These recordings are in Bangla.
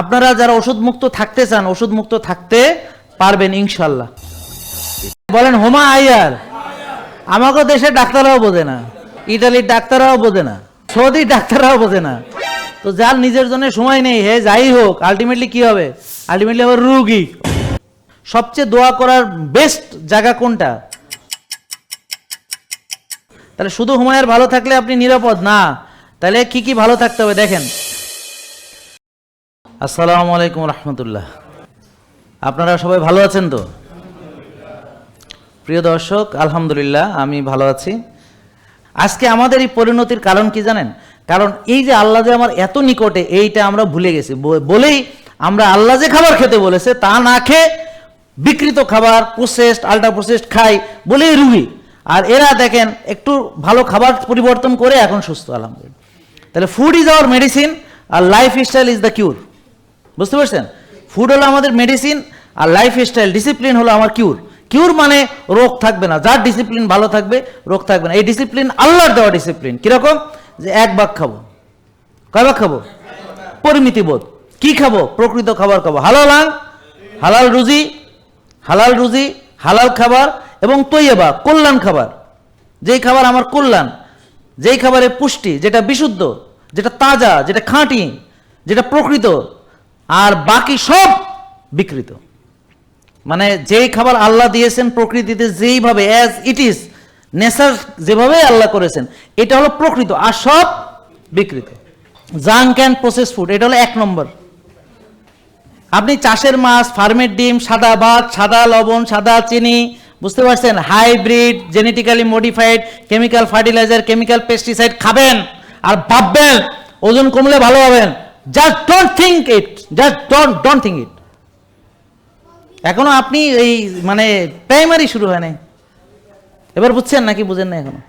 আপনারা যারা ওষুধ মুক্ত থাকতে চান ওষুধ মুক্ত থাকতে পারবেন ইনশাল্লাহ বলেন, হোমা আইয়ার আমাকে দেশের ডাক্তাররাও বোঝে না ইটালির ডাক্তাররাও বোঝে না সৌদির ডাক্তাররাও বোঝে না। তো যার নিজের জন্য সময় নেই, হে যাই হোক আলটিমেটলি কি হবে? আলটিমেটলি আবার রুগী। সবচেয়ে দোয়া করার বেস্ট জায়গা কোনটা? তাহলে শুধু হুমায়ের ভালো থাকলে আপনি নিরাপদ? না। তাহলে কি কি ভালো থাকতে হবে? দেখেন। আসসালামু আলাইকুম রহমতুল্লাহ। আপনারা সবাই ভালো আছেন তো? প্রিয় দর্শক, আলহামদুলিল্লাহ, আমি ভালো আছি। আজকে আমাদের এই পরিণতির কারণ কি জানেন? কারণ এই যে আল্লাহ যে আমার এত নিকটে, এইটা আমরা ভুলে গেছি। বলেই আমরা আল্লাহ যে খাবার খেতে বলেছে, তা না খেয়ে বিকৃত খাবার প্রসেসড আল্ট্রা প্রসেসড খাই বলেই রুগী। আর এরা দেখেন, একটু ভালো খাবার পরিবর্তন করে এখন সুস্থ, আলহামদুলিল্লাহ। তাহলে ফুড ইজ আওয়ার মেডিসিন আর life style is the cure বুঝতে পারছেন? ফুড হলো আমাদের মেডিসিন আর লাইফ স্টাইল ডিসিপ্লিন হলো আমার কিউর কিউর মানে রোগ থাকবে না, যার ডিসিপ্লিন ভালো থাকবে, রোগ থাকবে না। এই ডিসিপ্লিন আল্লাহর দেওয়া ডিসিপ্লিন কীরকম? যে এক ভাগ খাব। কয় ভাগ খাব? পরিমিতি বোধ। কি খাব? প্রকৃত খাবার খাব। হালাল আং হালাল রুজি হালাল রুজি, হালাল খাবার এবং তৈয়বা, কল্যাণ খাবার। যেই খাবার আমার কল্যাণ, যেই খাবারের পুষ্টি, যেটা বিশুদ্ধ, যেটা তাজা, যেটা খাঁটি, যেটা প্রকৃত আর বাকি সব বিকৃত। মানে যেই খাবার আল্লাহ দিয়েছেন প্রকৃতিতে যেইভাবে অ্যাজ ইট ইজ নেচার যেভাবে আল্লাহ করেছেন, এটা হলো প্রকৃত, আর সব বিকৃত। জাঙ্ক অ্যান্ড প্রসেস ফুড, এটা হলো এক নম্বর। আপনি চাষের মাছ, ফার্মের ডিম, সাদা ভাত, সাদা লবণ, সাদা চিনি, বুঝতে পারছেন? Hybrid, genetically modified, chemical fertilizer, chemical pesticide খাবেন আর ভাববেন, ওজন কমলে ভালো হবেন। Just don't think it just don't don't think it এখনও আপনি এই মানে প্রাইমারি শুরু হয় নাই। এবার বুঝছেন নাকি বুঝেন না এখনও?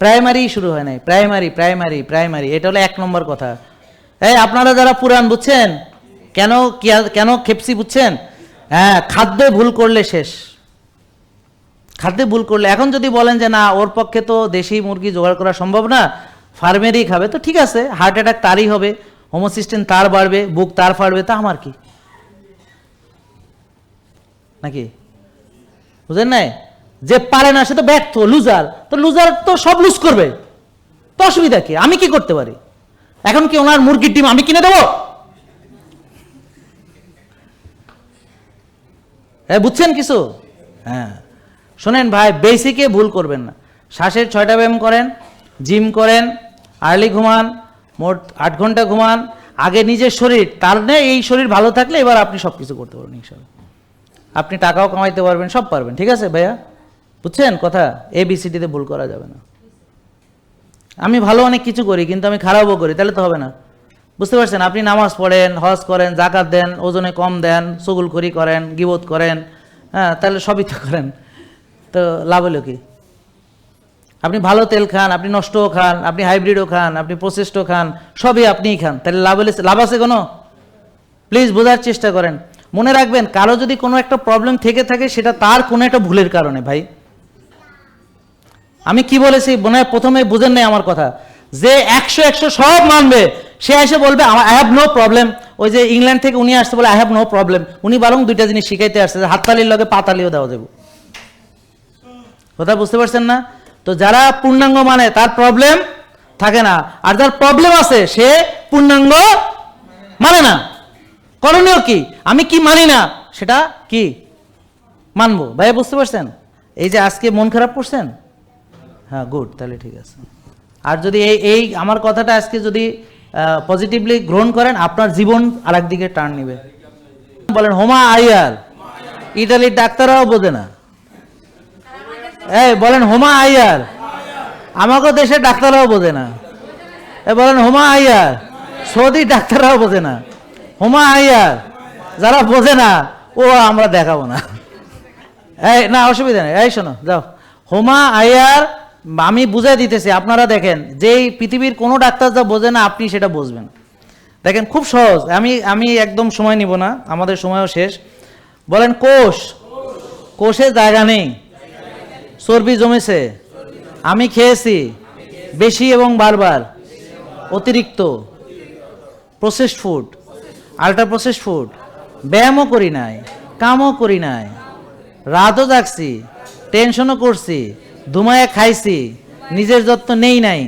প্রাইমারি শুরু হয় নাই। প্রাইমারি প্রাইমারি প্রাইমারি এটা হলো এক নম্বর কথা। এই আপনারা যারা পুরাণ বুঝছেন, কেন কেন খেপসি বুঝছেন? হ্যাঁ খাদ্যে ভুল করলে শেষ। খাদ্যে ভুল করলে। এখন যদি বলেন যে না, ওর পক্ষে তো দেশি মুরগি জোগাড় করা সম্ভব না ফার্মেরই খাবে। তো ঠিক আছে হার্ট অ্যাটাক তারই হবে। হোমোসিস্টেম তার বাড়বে, বুক তার ফাড়বে তা আমার কি? নাকি? বুঝেন নাই? যে পারে না, সে তো ব্যর্থ লুজার তো লুজার তো সব লুজ করবে। তো অসুবিধা কি? আমি কি করতে পারি? এখন কি ওনার মুরগির ডিম আমি কিনে দেবো? হ্যাঁ বুঝছেন কিছু? হ্যাঁ। শোনেন ভাই বেসিকে ভুল করবেন না। শ্বাসের ছয়টা ব্যায়াম করেন জিম করেন আর্লি ঘুমান মোট আট ঘণ্টা ঘুমান, আগে নিজের শরীর, তার নেই এই শরীর ভালো থাকলে এবার আপনি সব কিছু করতে পারবেন ইনশাল্লাহ আপনি টাকাও কামাইতে পারবেন, সব পারবেন, ঠিক আছে ভাইয়া? বুঝছেন কথা? এ বিসিডিতে ভুল করা যাবে না। আমি ভালো অনেক কিছু করি, কিন্তু আমি খারাপও করি, তাহলে তো হবে না। বুঝতে পারছেন? আপনি নামাজ পড়েন, হজ করেন জাকাত দেন, ওজনে কম দেন, সগুলখড়ি করেন, গিবত করেন হ্যাঁ তাহলে সবই তো করেন। তো লাভ হলো কি? আপনি ভালো তেল খান, আপনি নষ্টও খান, আপনি হাইব্রিডও খান, আপনি প্রসেসডও খান, সবই আপনিই খান। তাহলে লাভ হলে লাভ আছে কোনো? প্লিজ বোঝার চেষ্টা করেন। মনে রাখবেন, কারও যদি কোনো একটা প্রবলেম থেকে থাকে, সেটা তার কোনো একটা ভুলের কারণে, ভাই। আমি কি বলেছি, মনে হয় প্রথমে বুঝেন নাই আমার কথা। যে একশো একশো সব মানবে, সে এসে বলবে আই হ্যাভ নো প্রবলেম ওই যে ইংল্যান্ড থেকে উনি আসতে বলে আই হ্যাভ নো প্রবলেম উনি বরং দুইটা জিনিস শিখাইতে আসছে হাততালির লগে পাতালিও দেওয়া যাবে। কথা বুঝতে পারছেন না? তো যারা পূর্ণাঙ্গ মানে তার প্রবলেম থাকে না। আর যার প্রবলেম আছে, সে পূর্ণাঙ্গ মানে না। করণীয় কি? আমি কি মানি না, সেটা কি? মানবো। ভাইয়া, বুঝতে পারছেন? এই যে আজকে মন খারাপ করছেন? হ্যাঁ গুড তাহলে ঠিক আছে। আর যদি এই এই আমার কথাটা আজকে যদি পজিটিভলি গ্রহণ করেন, আপনার জীবন আর একদিকে টার্ন নিবে। বলেন, হোমা আইয়ার ইটালির ডাক্তাররাও বোঝে না। এই, বলেন, হোমা আইয়ার। আমাকে দেশের ডাক্তাররাও বোঝে না। এ বলেন, হোমা আইয়ার। সৌদি ডাক্তাররাও বোঝে না। হোমা আইয়ার। যারা বোঝে না, ও আমরা দেখাবো না। এই, না, অসুবিধা নেই। এই, শোনো, যাও। হোমা আইয়ার, আমি বুঝাই দিতেছি, আপনারা দেখেন, যেই পৃথিবীর কোনো ডাক্তার যা বোঝে না, আপনি সেটা বুঝবেন। দেখেন, খুব সহজ। আমি আমি একদম সময় নিব না, আমাদের সময়ও শেষ। বলেন, কোষ? কোষে জায়গা নেই। চর্বি জমেছে। আমি খেয়েছি। বেশি এবং বারবার। অতিরিক্ত। Processed food ultra process food ব্যায়ামও করি নাই। কামও করি নাই। রাতও জাগছি। টেনশনও করছি। ধুমায় খাইছি। নিজের যত্ন নেই নাই।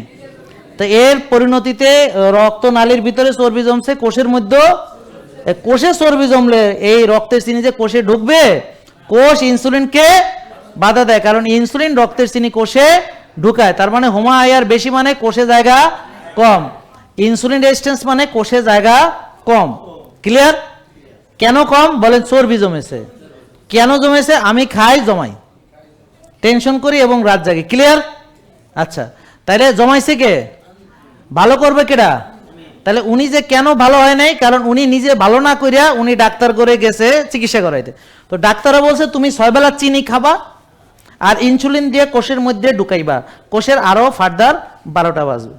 তো এর পরিণতিতে রক্ত নালীর ভিতরে চর্বি জমছে, কোষের মধ্যে। কোষে চর্বি জমলে এই রক্তের চিনি যে কোষে ঢুকবে। কোষ ইনসুলিনকে বাধা দেয়, কারণ ইনসুলিন রক্তের চিনি কোষে ঢুকায়। তার মানে হোমা আয়ার বেশি মানে কোষে জায়গা কম। ইনসুলিন রেজিস্ট্যান্স মানে কোষে জায়গা কম। ক্লিয়ার কেন কম? বলেন, চর্বি জমেছে। কেন জমেছে? আমি খাই, জমাই। টেনশন করি এবং রাত জাগি। ক্লিয়ার আচ্ছা তাইলে জমাইছে কে? ভালো করবে কেডা? তাহলে উনি যে কেন ভালো হয় নাই, কারণ উনি নিজে ভালো না করিয়া উনি ডাক্তার করে গেছে চিকিৎসা করাইতে। তো ডাক্তাররা বলছে, তুমি ছয় বেলা চিনি খাবা আর ইনসুলিন দিয়ে কোষের মধ্যে ঢুকাইবা। কোষের আরও ফার্দার বারোটা বাজবে।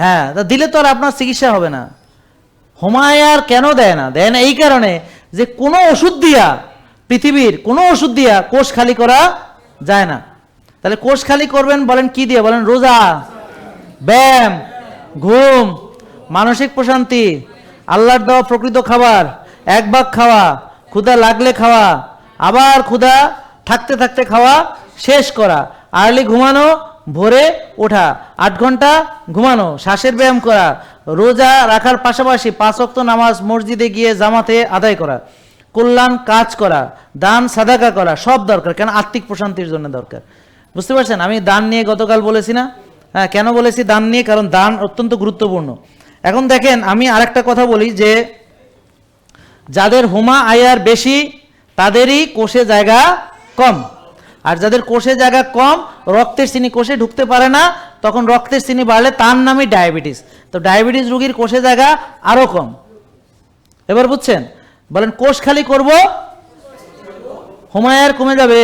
হ্যাঁ তা দিলে তো আর আপনার চিকিৎসা হবে না। হোমায়ার কেন দেয় না? দেয় না এই কারণে যে কোনো ওষুধ দিয়া, পৃথিবীর কোনো ওষুধ দিয়া কোষ খালি করা যায় না। তাহলে কোষ খালি করবেন বলেন কি দিয়ে? বলেন রোজা, ব্যায়াম, ঘুম, মানসিক প্রশান্তি, আল্লাহর দেওয়া প্রকৃত খাবার, এক ভাগ খাওয়া, ক্ষুধা লাগলে খাওয়া আবার ক্ষুধা, থাকতে থাকতে খাওয়া শেষ করা। আর্লি ঘুমানো, ভোরে ওঠা। আট ঘণ্টা ঘুমানো, শ্বাসের ব্যায়াম করা। রোজা রাখার পাশাপাশি পাঁচ ওয়াক্ত নামাজ মসজিদে গিয়ে জামাতে আদায় করা। কল্যাণ কাজ করা। দান, সাদাকা করা, সব দরকার। কেন? আত্মিক প্রশান্তির জন্য দরকার। বুঝতে পারছেন? আমি দান নিয়ে গতকাল বলেছি না? হ্যাঁ কেন বলেছি দান নিয়ে? কারণ দান অত্যন্ত গুরুত্বপূর্ণ। এখন দেখেন, আমি আরেকটা কথা বলি যে, যাদের হোমা আয়ার বেশি তাদেরই কোষে জায়গা কম। আর যাদের কোষে জায়গা কম, রক্তের চিনি কোষে ঢুকতে পারে না, তখন রক্তের চিনি বাড়লে তার নামই ডায়াবেটিস। তো ডায়াবেটিস রোগীর কোষে জায়গা আরও কম। এবার বুঝছেন? বলেন, কোষ খালি করব হোমায়ার কমে যাবে,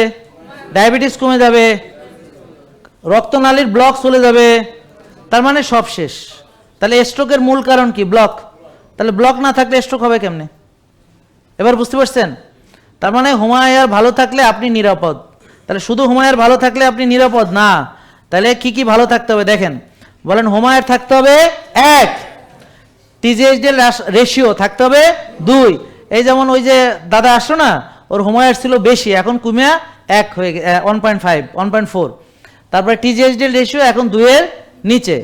ডায়াবেটিস কমে যাবে, রক্তনালীর ব্লক চলে যাবে, তার মানে সব শেষ। তাহলে স্ট্রোকের মূল কারণ কি? ব্লক। তাহলে ব্লক না থাকলে স্ট্রোক হবে কেমনে? এবার বুঝতে পারছেন? তার মানে হুমায়ার ভালো থাকলে আপনি নিরাপদ। তাহলে শুধু হুমায়ার ভালো থাকলে আপনি নিরাপদ? না। তাহলে কি কি ভালো থাকতে হবে? দেখেন, বলেন হুমায়ার থাকতে হবে এক। টিজিএইচডিএল রেশিও থাকতে হবে দুই। এই যেমন ওই যে দাদা আসলো না, ওর হুমায়ার ছিল বেশি, এখন কমিয়া এক হয়ে one point five one point four তারপরে টিজিএইচডিএল রেশিও এখন দুইয়ের নিচে।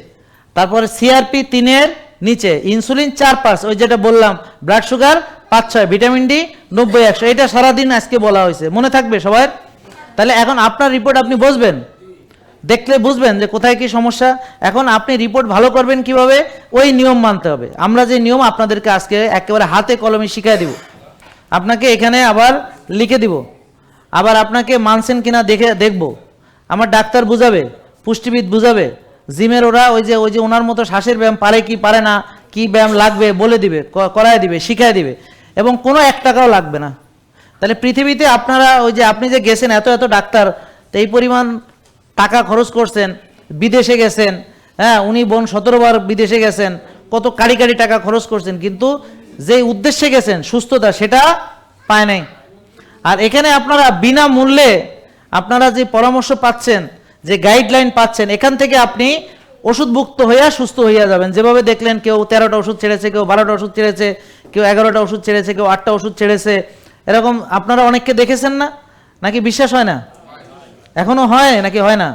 তারপরে সিআরপি তিনের নিচে ইনসুলিন চার পাঁচ ওই যেটা বললাম ব্লাড সুগার পাঁচ ছয় ভিটামিন ডি নব্বই, একশো, এটা সারাদিন আজকে বলা হয়েছে। মনে থাকবে সবার? তাহলে এখন আপনার রিপোর্ট আপনি বুঝবেন। দেখলে বুঝবেন যে কোথায় কি সমস্যা। এখন আপনি রিপোর্ট ভালো করবেন কীভাবে? ওই নিয়ম মানতে হবে। আমরা যে নিয়ম আপনাদেরকে আজকে একেবারে হাতে কলমে শিখাই দিব। আপনাকে এখানে আবার লিখে দিব। আবার আপনাকে মানছেন কিনা দেখে দেখব। আমার ডাক্তার বুঝাবে, পুষ্টিবিদ বুঝাবে। জিমের ওরা ওই যে ওই যে ওনার মতো শ্বাসের ব্যায়াম পারে কি পারে না, কি ব্যায়াম লাগবে বলে দিবে করায় দিবে, শিখায় দিবে। এবং কোনো এক টাকাও লাগবে না। তাহলে পৃথিবীতে আপনারা ওই যে আপনি যে গেছেন, এত এত ডাক্তার, তো এই পরিমাণ টাকা খরচ করছেন, বিদেশে গেছেন হ্যাঁ উনি বোন সতেরোবার বিদেশে গেছেন, কত কারি কারি টাকা খরচ করছেন, কিন্তু যে উদ্দেশ্যে গেছেন, সুস্থতা, সেটা পায় নাই। আর এখানে আপনারা বিনা মূল্যে আপনারা যে পরামর্শ পাচ্ছেন যে গাইডলাইন পাচ্ছেন, এখান থেকে আপনি ওষুধভুক্ত হইয়া সুস্থ হইয়া যাবেন। যেভাবে দেখলেন কেউ তেরোটা ওষুধ ছেড়েছে, কেউ বারোটা ওষুধ ছেড়েছে, কেউ এগারোটা ওষুধ ছেড়েছে, কেউ আটটা ওষুধ ছেড়েছে। এরকম আপনারা অনেককে দেখেছেন না? নাকি বিশ্বাস হয় না? এখনও হয় নাকি হয় না?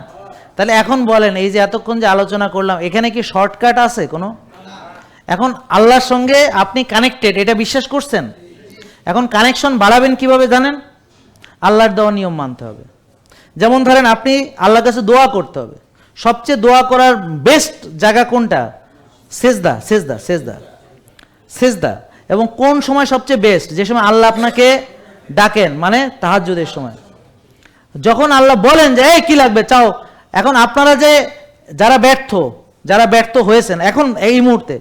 তাহলে এখন বলেন, এই যে এতক্ষণ যে আলোচনা করলাম, এখানে কি শর্টকাট আছে কোনো? এখন আল্লাহর সঙ্গে আপনি কানেক্টেড এটা বিশ্বাস করছেন? এখন কানেকশন বাড়াবেন কীভাবে জানেন? আল্লাহর দেওয়া নিয়ম মানতে হবে। যেমন ধরেন আপনি আল্লাহর কাছে দোয়া করতে হবে। সবচেয়ে দোয়া করার বেস্ট জায়গা কোনটা? সেজদা সেজদা সেজদা। সেজদা। এবং কোন সময় সবচেয়ে বেস্ট যে সময় আল্লাহ আপনাকে ডাকেন মানে তাহাজ্জুদের সময়। যখন আল্লাহ বলেন যে, এই, কি লাগবে? চাও। এখন আপনারা যে, যারা ব্যর্থ যারা ব্যর্থ হয়েছেন, এখন এই মুহূর্তে,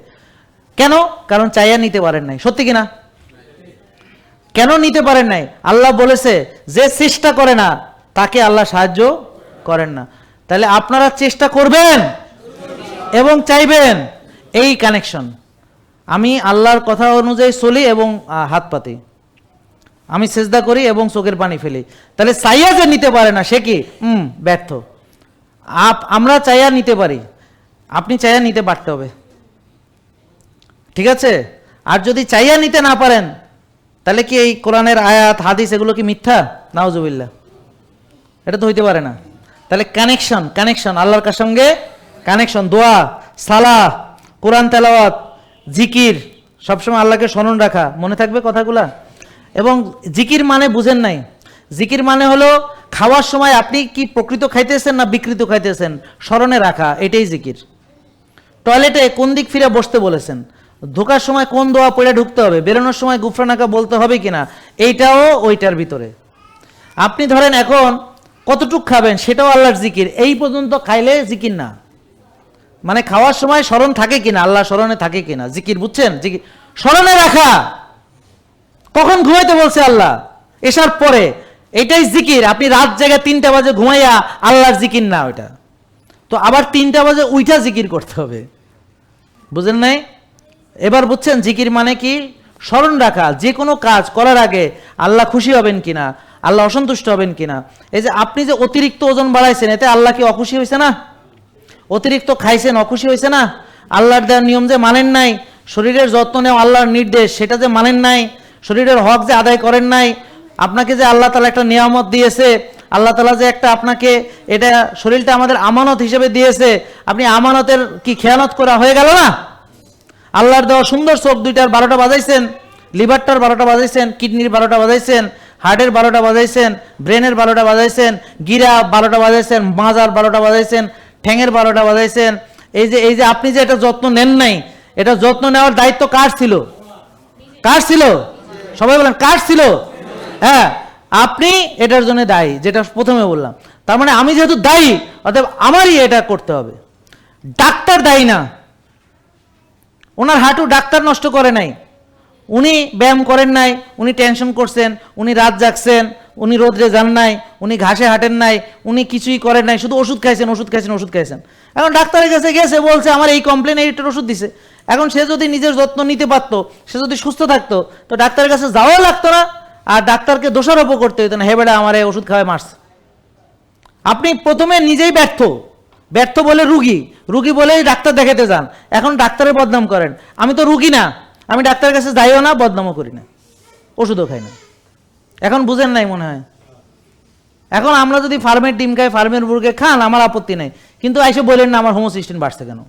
কেন? কারণ চাইয়া নিতে পারেন নাই। সত্যি কি না কেন নিতে পারেন নাই? আল্লাহ বলেছে যে, চেষ্টা করে না। তাকে আল্লাহ সাহায্য করেন না। তাহলে আপনারা চেষ্টা করবেন এবং চাইবেন এই কানেকশন আমি আল্লাহর কথা অনুযায়ী চলি এবং হাত পাতি। আমি সেজদা করি এবং চোখের পানি ফেলি। তাহলে চাইয়া যে নিতে পারে না, সে কি? হুম ব্যর্থ। আপ, আমরা চাইয়া নিতে পারি। আপনি চাইয়া নিতে পারতে হবে। ঠিক আছে? আর যদি চাইয়া নিতে না পারেন, তাহলে কি এই কোরআনের আয়াত, হাদিস, এগুলো কি মিথ্যা? নাউজুবিল্লাহ। এটা তো হইতে পারে না। তাহলে কানেকশন কানেকশন আল্লাহর কার সঙ্গে? কানেকশন দোয়া সালা কোরআন তেলাওয়াত, জিকির, সবসময় আল্লাহকে স্মরণ রাখা, মনে থাকবে কথাগুলা? এবং জিকির মানে বুঝেন নাই। জিকির মানে হলো খাওয়ার সময় আপনি কি প্রকৃত খাইতেছেন না বিকৃত খাইতেছেন? স্মরণে রাখা, এটাই জিকির। টয়লেটে কোন দিক ফিরে বসতে বলেছেন? ঢোকার সময় কোন দোয়া পড়ে ঢুকতে হবে? বেরোনোর সময় গুফরানাকা বলতে হবে কিনা? এইটাও ওইটার ভিতরে। আপনি ধরেন এখন কতটুক খাবেন সেটাও আল্লাহর জিকির। এই পর্যন্ত খাইলে জিকির না। মানে খাওয়ার সময় স্মরণ থাকে কিনা? আল্লাহ স্মরণে থাকে কিনা? জিকির, বুঝছেন? জিকির। স্মরণে রাখা। কখন ঘুমাইতে বলছে আল্লাহ? এসার পরে। এটাই জিকির। আপনি রাত জায়গায় তিনটা বাজে ঘুমাইয়া আল্লাহর জিকির না ওইটা। তো আবার তিনটা বাজে উইটা জিকির করতে হবে। বুঝেন নাই? এবার বুঝছেন জিকির মানে কি? স্মরণ রাখা, যে কোনো কাজ করার আগে আল্লাহ খুশি হবেন কিনা, আল্লাহ অসন্তুষ্ট হবেন কিনা। এই যে আপনি যে অতিরিক্ত ওজন বাড়াইছেন, এতে আল্লাহ কি অখুশি হয়েছে না? অতিরিক্ত খাইছেন, অখুশি হয়েছে না? আল্লাহর দেওয়ার নিয়ম যে মানেন নাই, শরীরের যত্ন নেওয়া আল্লাহর নির্দেশ, সেটা যে মানেন নাই, শরীরের হক যে আদায় করেন নাই, আপনাকে যে আল্লাহ তালা একটা নিয়ামত দিয়েছে, আল্লাহ তালা যে একটা আপনাকে এটা শরীরটা আমাদের আমানত হিসেবে দিয়েছে, আপনি আমানতের কি খেয়ানত করা হয়ে গেল না? আল্লাহর দেওয়া সুন্দর চোখ দুইটার বারোটা বাজাইছেন, লিভারটার বারোটা বাজাইছেন, কিডনির বারোটা বাজাইছেন, হার্টের বারোটা বাজাইছেন, ব্রেনের বারোটা বাজাইছেন, গিরা বারোটা বাজাইছেন, মাজার বারোটা বাজাইছেন, ঠ্যাঙের বারোটা বাজাইছেন। এই যে এই যে আপনি যে এটা যত্ন নেন নাই, এটা যত্ন নেওয়ার দায়িত্ব কার ছিল? কার ছিল? সবাই বলেন, কার ছিল? হ্যাঁ আপনি এটার জন্য দায়ী, যেটা প্রথমে বললাম। তার মানে আমি যেহেতু দায়ী, অতএব আমারই এটা করতে হবে। ডাক্তার দায়ী না। ওনার হাঁটু ডাক্তার নষ্ট করে নাই। উনি ব্যায়াম করেন নাই, উনি টেনশন করছেন, উনি রাত জাগছেন, উনি রোদ্রে যান নাই, উনি ঘাসে হাঁটেন নাই, উনি কিছুই করেন নাই, শুধু ওষুধ খাইছেন ওষুধ খাইছেন ওষুধ খাইছেন। এখন ডাক্তারের কাছে গেছে, বলছে, আমার এই কমপ্লেন এইটার ওষুধ দিছে। এখন সে যদি নিজের যত্ন নিতে পারতো, সে যদি সুস্থ থাকতো, তো ডাক্তারের কাছে যাওয়াও লাগতো না, আর ডাক্তারকে দোষারোপ করতে হতো না, হে বেটা, আমার এই ওষুধ খাওয়ায় মারছে। আপনি প্রথমে নিজেই ব্যর্থ। ব্যর্থ বলে রুগী। রুগী বলেই ডাক্তার দেখাতে যান। এখন ডাক্তারের বদনাম করেন। আমি তো রুগী না। আমি ডাক্তারের কাছে যাইও না, বদনামও করি না। ওষুধও খাই না। এখন বুঝেন নাই মনে হয়। এখন আমরা যদি ফার্মের ডিম খাই, ফার্মের মুরগে খান, আমার আপত্তি নেই। কিন্তু এসে বললেন না, আমার হোমোসিস্টেন বাড়ছে কেন?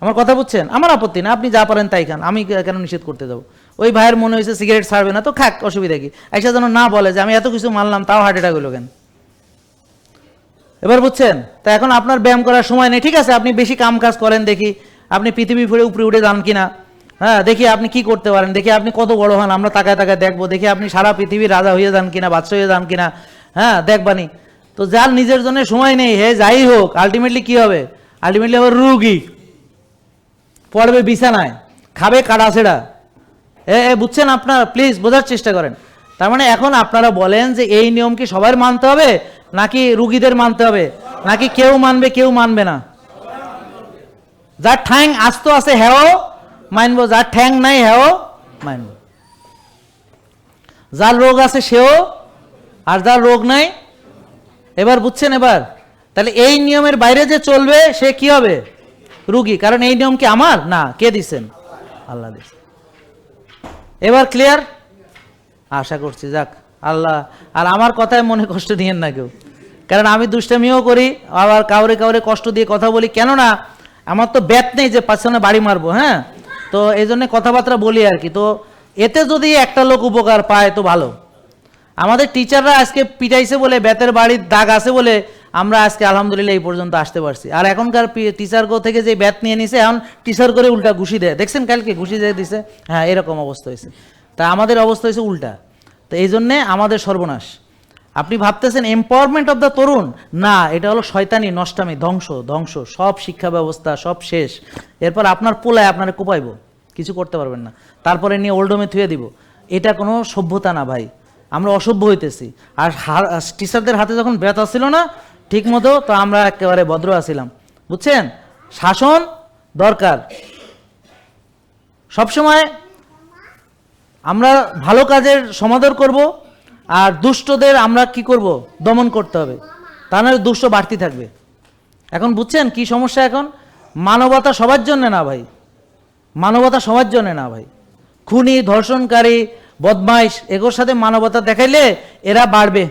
আমার কথা বুঝছেন? আমার আপত্তি না, আপনি যা পারেন তাই খান। আমি কেন নিষেধ করতে যাব? ওই ভাইয়ের মনে হয়েছে, সিগারেট ছাড়বে না। তো খাক, অসুবিধা কি? এসে যেন না বলে যে, আমি এত কিছু মানলাম, তাও হার্ট অ্যাটাক হলো কেন? এবার বুঝছেন? তা এখন আপনার ব্যায়াম করার সময় নেই ঠিক আছে? আপনি বেশি কাম কাজ করেন দেখি আপনি পৃথিবী ফুরে উপরে উঠে যান কিনা। হ্যাঁ দেখি আপনি কি করতে পারেন দেখি আপনি কত বড় হন আমরা তাকায় তাকায় দেখব দেখি আপনি সারা পৃথিবীর রাজা হয়ে যান কিনা বাদশা হয়ে যান কিনা। হ্যাঁ দেখবানি তো যার নিজের জন্য সময় নেই হে যাই হোক আলটিমেটলি কি হবে? আলটিমেটলি আবার রুগী। পড়বে বিছানায় খাবে কাড়া ছেড়া এ, বুঝছেন আপনার? প্লিজ বোঝার চেষ্টা করেন। তার মানে এখন আপনারা বলেন যে এই নিয়ম কি সবার মানতে হবে? নাকি রুগীদের মানতে হবে? নাকি কেউ মানবে কেউ মানবে না? যার ঠ্যাং আস্ত আছে হেও মানবো যার ঠ্যাং নাই হেও মানবো যার রোগ আছে সেও, আর যার রোগ নাই, এবার বুঝছেন এবার? তাহলে এই নিয়মের বাইরে যে চলবে, সে কি হবে? রুগী। কারণ এই নিয়ম কি আমার? না, কে দিচ্ছেন আল্লাহ দিচ্ছেন এবার ক্লিয়ার আশা করছি, যাক, আল্লাহ, আর আমার কথায় মনে কষ্ট দিয়েন না কেউ। কারণ আমি দুষ্টামিও করি, আবার কাউরে কাউরে কষ্ট দিয়ে কথা বলি, কেননা আমার তো ব্যাত নেই যে পাঁচজনে বাড়ি মারবো হ্যাঁ? তো এই জন্য কথাবার্তা বলি আর কি। তো এতে যদি একটা লোক উপকার পায় তো ভালো। আমাদের টিচাররা আজকে পিটাইছে বলে বেতের বাড়ির দাগ আছে বলে আমরা আজকে আলহামদুলিল্লাহ এই পর্যন্ত আসতে পারছি। আর এখনকার টিচার গো থেকে যে ব্যাত নিয়ে নিছে, এখন টিচার করে উল্টা ঘুষি দেয়। দেখছেন কালকে ঘুষি দিয়ে দিছে? হ্যাঁ এরকম অবস্থা হয়েছে। তা আমাদের অবস্থা হয়েছে উল্টা। তো এই জন্যে আমাদের সর্বনাশ। আপনি ভাবতেছেন এম্পাওয়ারমেন্ট অফ দ্য তরুণ? না, এটা হলো শয়তানি, নষ্টামি, ধ্বংস ধ্বংস, সব শিক্ষা ব্যবস্থা, সব শেষ। এরপর আপনার পোলায় আপনারা কোপাইবো। কিছু করতে পারবেন না। তারপরে নিয়ে ওল্ডোমে থুয়ে দিব। এটা কোনো সভ্যতা না ভাই। আমরা অসভ্য হইতেছি। আর টিচারদের হাতে যখন ব্যথা ছিল না ঠিক মতো তো আমরা একেবারে ভদ্র আছিলাম। বুঝছেন? শাসন দরকার। সবসময় আমরা ভালো কাজের সমাদর করব, আর দুষ্টদের আমরা কি করব? দমন করতে হবে। তা নাহলে দুষ্ট বাড়তি থাকবে। এখন বুঝছেন কি সমস্যা এখন? মানবতা সবার জন্য না ভাই। মানবতা সবার জন্য না ভাই। খুনি, ধর্ষণকারী, বদমাইশ, এগুলোর সাথে মানবতা দেখাইলে এরা বাড়বে।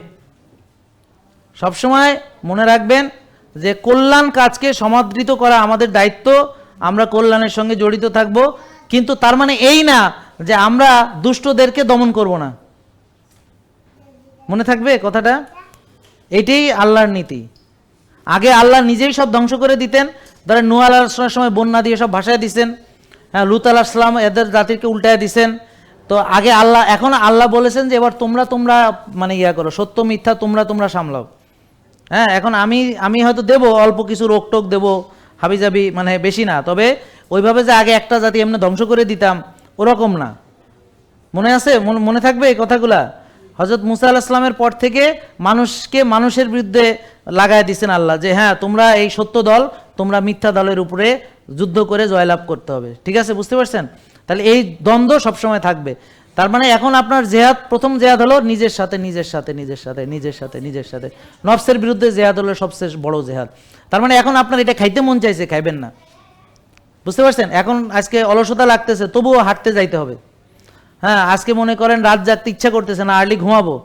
সবসময় মনে রাখবেন যে কল্যাণ কাজকে সমাদৃত করা আমাদের দায়িত্ব। আমরা কল্যাণের সঙ্গে জড়িত থাকব। কিন্তু তার মানে এই না যে আমরা দুষ্টদেরকে দমন করব না। মনে থাকবে কথাটা? এটাই আল্লাহর নীতি। আগে আল্লাহ নিজেই সব ধ্বংস করে দিতেন। ধরেন নূহ আলাহিসামের সময় বন্যা দিয়ে সব ভাসায় দিছেন। হ্যাঁ লুত আলাহিসাম এদের জাতিকে উল্টায় দিছেন। তো আগে আল্লাহ, এখন আল্লাহ বলেছেন যে এবার তোমরা তোমরা মানে ইয়া করো, সত্য, মিথ্যা তোমরা তোমরা সামলাও। হ্যাঁ এখন আমি আমি হয়তো দেব, অল্প কিছু রোগ টোক দেবো, হাবিজাবি মানে বেশি না। তবে ওইভাবে যে আগে একটা জাতি এমনি ধ্বংস করে দিতাম ওরকম না। মনে আছে? মনে- থাকবে এই কথাগুলা? হজরত মুসা আলাহিসামের পর থেকে মানুষকে মানুষের বিরুদ্ধে লাগায় দিছেন আল্লাহ যে হ্যাঁ তোমরা এই সত্য দল, তোমরা মিথ্যা দলের উপরে যুদ্ধ করে জয়লাভ করতে হবে। ঠিক আছে? বুঝতে পারছেন? তাহলে এই দ্বন্দ্ব সবসময় থাকবে। তার মানে এখন আপনার জেহাদ, প্রথম জেহাদ হলো নিজের সাথে নিজের সাথে নিজের সাথে নিজের সাথে নিজের সাথে। নফসের বিরুদ্ধে জেহাদ হলো সবচেয়ে বড় জেহাদ। তার মানে এখন আপনার এটা খাইতে মন চাইছে, খাইবেন না। বুঝতে পারছেন? এখন আজকে অলসতা লাগতেছে, তবুও হাঁটতে যাইতে হবে। হ্যাঁ আজকে মনে করেন রাত জাগতে ইচ্ছা করতেছে না আর্লি ঘুমাবো।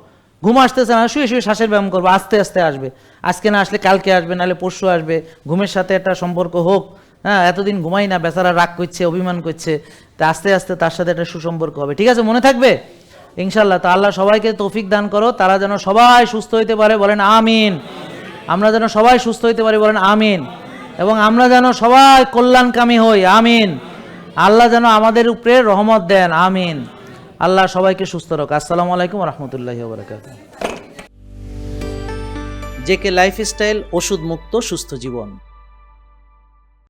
ঘুম আসতেছে না, শুয়ে শুয়ে শ্বাসের ব্যায়াম করব, আস্তে আস্তে আসবে। আজকে না আসলে কালকে আসবে, নাহলে পরশু আসবে। ঘুমের সাথে একটা সম্পর্ক হোক। হ্যাঁ এতদিন ঘুমাই না, বেচারা রাগ করছে, অভিমান করছে। তা আস্তে আস্তে তার সাথে একটা সুসম্পর্ক হবে। ঠিক আছে, মনে থাকবে? ইনশাল্লাহ তা আল্লাহ সবাইকে তৌফিক দান করো। তারা যেন সবাই সুস্থ হইতে পারে, বলেন আমিন। আমরা যেন সবাই সুস্থ হইতে পারি, বলেন আমিন। এবং আমরা যেন সবাই কল্যাণকামী হই, আমিন। আল্লাহ যেন আমাদের উপরে রহমত দেন, আমিন। আল্লাহ সবাইকে সুস্থ রাখ আসসালামু আলাইকুম রহমতুল্লাহ বরকাত জেকে লাইফস্টাইল ওষুধ মুক্ত সুস্থ জীবন।